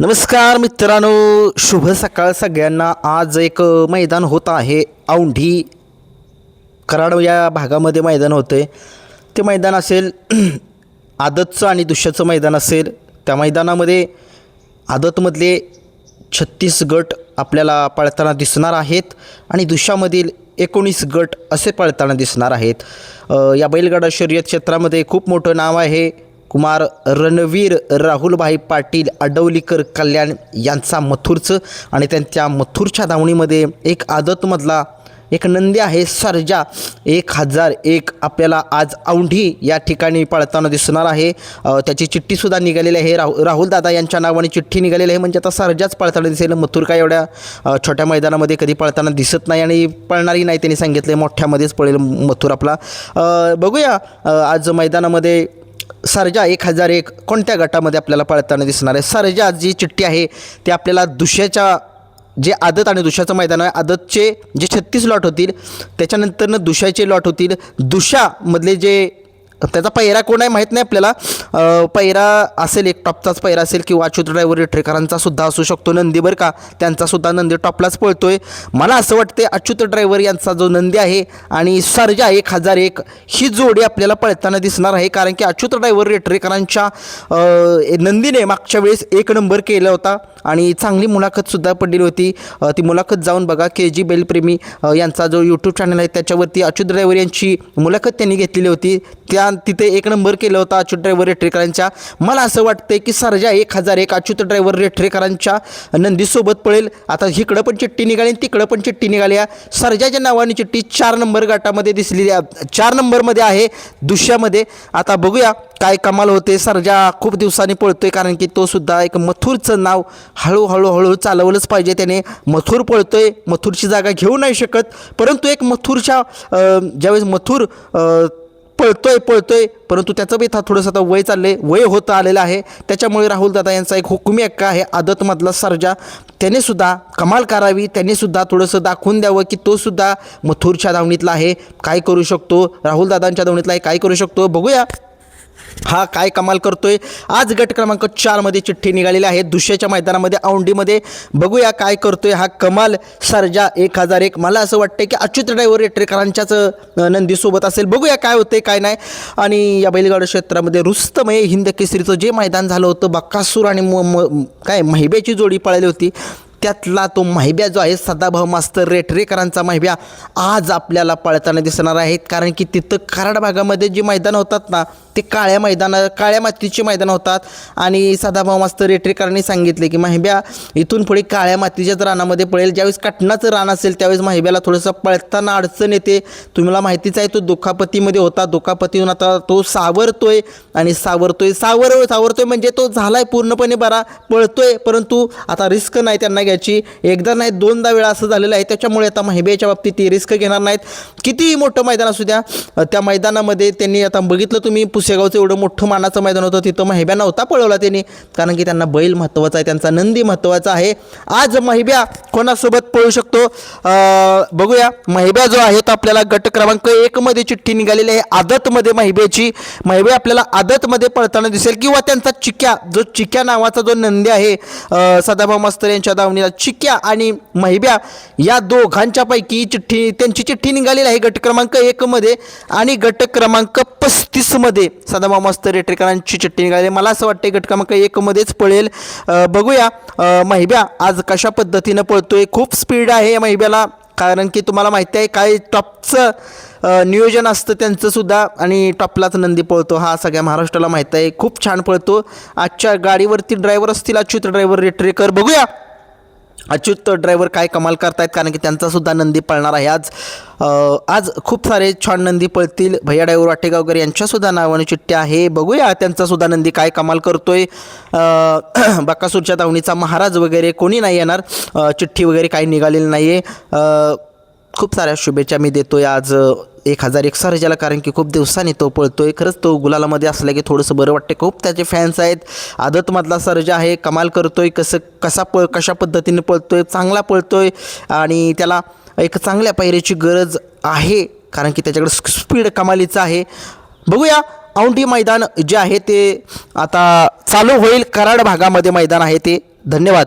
नमस्कार मित्रांनो शुभ सकाळ सगळ्यांना. आज एक मैदान होत आहे औंढी. कराड या भागामध्ये मैदान होते ते मैदान असेल आदतचं आणि दुष्याचं मैदान असेल. त्या मैदानामध्ये आदतमधले छत्तीस गट आपल्याला पळताना दिसणार आहेत आणि दुष्यामधील एकोणीस गट असे पळताना दिसणार आहेत. या बैलगाडा शर्यत क्षेत्रामध्ये खूप मोठं नाव आहे. कुमार रणवीर राहुलभाई पाटील अडवलीकर कल्याण यांचा मथुरचं आणि त्यांच्या मथुरच्या धावणीमध्ये एक आदतमधला एक नंदी आहे सर्जा. एक हजार एक आपल्याला आज औंढी या ठिकाणी पळताना दिसणार आहे. त्याची चिठ्ठीसुद्धा निघालेली आहे. राहु राहुलदादा यांच्या नावाने चिठ्ठी निघालेली आहे. म्हणजे आता सर्जाच पळताना दिसेल. मथुर काय एवढ्या छोट्या मैदानामध्ये कधी पळताना दिसत नाही आणि पळणारही नाही त्यांनी सांगितले मोठ्यामध्येच पळेल मथुर आपला. बघूया. आज मैदानामध्ये सर्जा एक हजार एक कोणत्या गटामध्ये आपल्याला पळताना दिसणार आहे? सर्जा जी चिठ्ठी आहे ती आपल्याला दुसऱ्याच्या जे आदत आणि दुशाचं मैदान आहे आदतचे जे छत्तीस लॉट होतील त्याच्यानंतरनं दुशाचे लॉट होतील. दुशामधले जे त्याचा पहिरा कोण आहे माहीत नाही आपल्याला. पहिरा असेल एक टॉपचाच पहिरा असेल किंवा अच्युत ड्रायव्हर रेट्रेकरांचा सुद्धा असू शकतो नंदी बरं का. त्यांचासुद्धा नंदी टॉपलाच पळतोय. मला असं वाटते अच्युत ड्रायव्हर यांचा जो नंदी आहे आणि सर्जा एक हजार एक ही जोडी आपल्याला पळताना दिसणार आहे. कारण की अच्युत ड्रायव्हर रेट्रेकरांच्या नंदीने मागच्या वेळेस एक नंबर केला होता आणि चांगली मुलाखतसुद्धा पडलेली होती. ती मुलाखत जाऊन बघा. के जी बेलप्रेमी यांचा जो यूट्यूब चॅनल आहे त्याच्यावरती अच्युत ड्रायव्हर यांची मुलाखत त्यांनी घेतलेली होती. त्या तिथे एक नंबर केलं होता अच्युत ड्रायव्हर रेट्रेकरांच्या मला असं वाटतंय की सरजा एक हजार एक अच्युत ड्रायव्हर रेट्रेकरांच्या नंदीसोबत पळेल. आता इकडं पण चिठ्ठी निघाली आणि तिकडं पण चिठ्ठी निघाली. सरजाच्या नावाने चिठ्ठी चार नंबर गटामध्ये दिसलेली आहे. चार नंबरमध्ये आहे दुसऱ्यामध्ये. आता बघूया काय कमाल होते. सरजा खूप दिवसांनी पळतोय कारण की तो सुद्धा एक मथुरचं नाव हळूहळू हळू चालवलंच पाहिजे. त्याने मथुर पळतोय. मथुरची जागा घेऊ नाही शकत. परंतु एक मथुरच्या ज्यावेळेस मथुर पळतोय पळतोय. परंतु त्याचं बी था थोडंसं आता वय चाललंय. वय होतं आलेलं आहे. त्याच्यामुळे राहुल दादा यांचा एक हुकुमी हक्का आहे. आदतमधला सर्जा. त्याने सुद्धा कमाल करावी. त्याने सुद्धा थोडंसं दाखवून द्यावं की तो सुद्धा मथुरच्या धावणीतला आहे. काय करू शकतो? राहुल दादांच्या धावणीतला आहे. काय करू शकतो? बघूया. हा काय कमाल करतोय? आज गट क्रमांक चारमध्ये चिठ्ठी निघालेली आहे. दुसऱ्याच्या मैदानामध्ये औंडीमध्ये बघूया काय करतोय हा कमाल सर्जा एक हजार एक. मला असं वाटतं की अच्युत ड्रायव्हर रेटरेकरांच्याच नंदीसोबत असेल. बघूया काय होतंय काय नाही. आणि या बैलगाड क्षेत्रामध्ये रुस्तमय हिंद केसरीचं जे मैदान झालं होतं बक्कासूर आणि म- म- काय महिब्याची जोडी पळाली होती. त्यातला तो माहिब्या जो आहे सदाभाऊ मास्तर रेटरेकरांचा माहिब्या आज आपल्याला पळताना दिसणार आहेत. कारण की तिथं कराड भागामध्ये जी मैदानं होतात ना ते काळ्या मैदानं काळ्या मातीची मैदानं होतात. आणि सदाभाऊ मास्तर रेटरेकरांनी सांगितले की माहिब्या इथून पुढे काळ्या मातीच्याच रानामध्ये पळेल. ज्यावेळेस कटणाचं रान असेल त्यावेळेस माहिब्याला थोडंसं पळताना अडचण येते. तुम्हाला माहितीच आहे तो दुखापतीमध्ये होता. दुखापतीहून आता तो सावरतोय. आणि सावरतोय सावर सावरतोय म्हणजे तो झाला आहे पूर्णपणे बरा पळतोय. परंतु आता रिस्क नाही त्यांना घ्यायची. एकदा नाही दोनदा वेळा असं झालेलं आहे. त्याच्यामुळे आता माहिब्याच्या बाबतीत ते रिस्क घेणार नाहीत. कितीही मोठं मैदान असू द्या त्या मैदानामध्ये त्यांनी आता बघितलं तुम्ही पुस पुसेगावचं एवढं मोठं मानाचं मैदान होतं तिथं महिब्या नव्हता पळवला त्यांनी. कारण की त्यांना बैल महत्त्वाचा आहे त्यांचा नंदी महत्त्वाचा आहे. आज महिब्या कोणासोबत पळू शकतो? बघूया. महिब्या जो आहे तो आपल्याला गट क्रमांक एकमध्ये चिठ्ठी निघालेली आहे. आदतमध्ये महिब्याची. महिबे आपल्याला आदतमध्ये पळताना दिसेल. किंवा त्यांचा चिक्या जो चिक्या नावाचा जो नंदी आहे सदाभाऊ मास्तर यांच्या दावणीला चिक्या आणि महिब्या या दोघांच्यापैकी चिठ्ठी त्यांची चिठ्ठी निघालेली आहे गट क्रमांक एकमध्ये आणि गट क्रमांक पस्तीसमध्ये सदाभाऊ मस्त रेटरेकरांची चट्टी निघाली. मला असं वाटतं गट क्रमांक एकमध्येच पळेल. बघूया. महिब्या आज कशा पद्धतीनं पळतोय? खूप स्पीड आहे या महिब्याला. कारण की तुम्हाला माहिती आहे काय टॉपचं नियोजन असतं त्यांचंसुद्धा आणि टॉपलाच नंदी पळतो हा सगळ्या महाराष्ट्राला माहीत आहे. खूप छान पळतो. आजच्या गाडीवरती ड्रायव्हर असतील अच्युत ड्रायव्हर रेटरेकर. बघूया. अच्युत ड्रायव्हर काय कमाल करतायत कारण की त्यांचासुद्धा नंदी पळणार आहे. आज आज खूप सारे छान नंदी पळतील. भैया ड्रायव्हर वाटेगावकर यांच्यासुद्धा नावाने चिठ्ठ्या आहे. बघूया त्यांचासुद्धा नंदी काय कमाल करतोय. आहे बकासूरच्या दावणीचा महाराज वगैरे कोणी नाही येणार. चिठ्ठी वगैरे काही निघालेली नाही आहे खूप साऱ्या शुभेच्छा मी देतोय आज एक हजार एक सर्जाला कारण की खूप दिवसांनी तो पळतोय. खरंच तो गुलालामध्ये असला की थोडंसं बरं वाटते खूप त्याचे फॅन्स आहेत. आदतमधला सर्जा आहे. कमाल करतोय. कसं कसा पळ कशा पद्धतीने पळतोय? चांगला पळतोय. आणि त्याला एक चांगल्या पायरीची गरज आहे. कारण की त्याच्याकडे स्पीड कमालीचं आहे. बघूया. औंढी मैदान जे आहे ते आता चालू होईल. कराड भागामध्ये मैदान आहे ते. धन्यवाद.